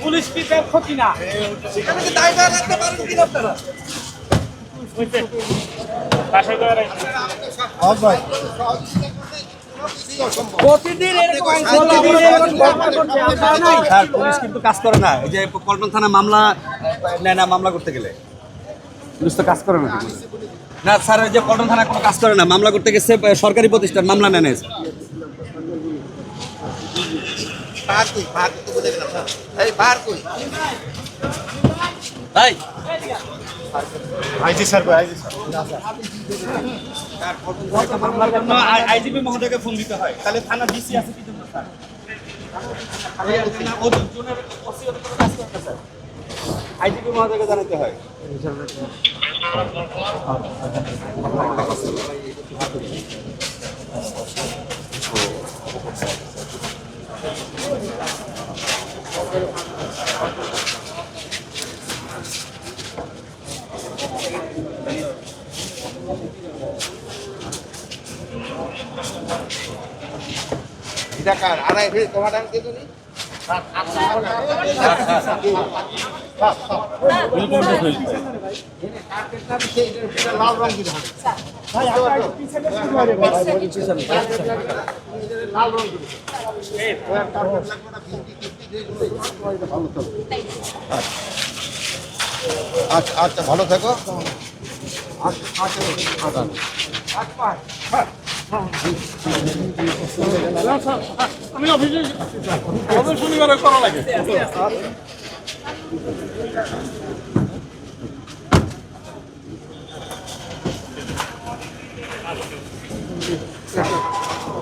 Police কি ক্ষতি না সেখানে কি দায়টা রাখতে পারেন কিনা আপনারা বাসায় করে রাখছি। প্রতিদিন এরকম প্রতিদিন এরকম ঘটনা ঘটছে, আপনারা নাই? স্যার পুলিশ কিন্তু কাজ করে না এই যে পল্টন থানা মামলা নেয় না মামলা করতে গেলে পুলিশ তো কাজ করে না না স্যার ওই যে পল্টন থানা কোনো কাজ করে না মামলা করতে গেছে সরকারি প্রতিষ্ঠান মামলা নেয় না পার কই পার তো বলে গেলাম না। এই পার কই? এই IG sir IG sir. Phone দিতে হয়। তাহলে থানা ডিসি আছে কি জন্য স্যার? আইজিপি মহোদয়কে জানাতে হয়। এটা কার আড়াই ফিট তোমার দাম কে তুমি? লাল রং কি ধান লাল রং আচ্ছা আচ্ছা ভালো থাকো। আচ্ছা আচ্ছা না না কিন্তু স্যার হ্যাঁ ছেলেকে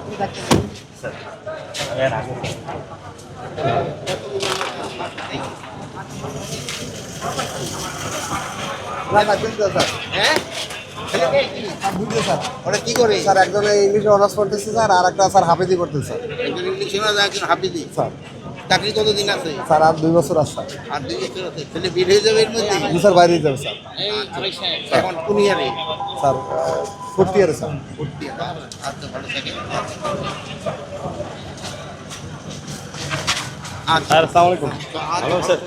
কি? স্যার একজন ইংলিশে অনার্স করতেছে স্যার আর একটা স্যার হাফিজি করতেছে স্যার চাকরি কতদিন আছে? স্যার আর দুই বছর আছে। আর দুই বছর আছে ছেলে বের হয়ে যাবে এর মধ্যে? স্যার বাইরে যাবে স্যার। এখন কোন ইয়ারে? স্যার ফোর্থ ইয়ারে স্যার। আচ্ছা ভালো থাকে। আচ্ছা। আসসালামু আলাইকুম। ভালো স্যার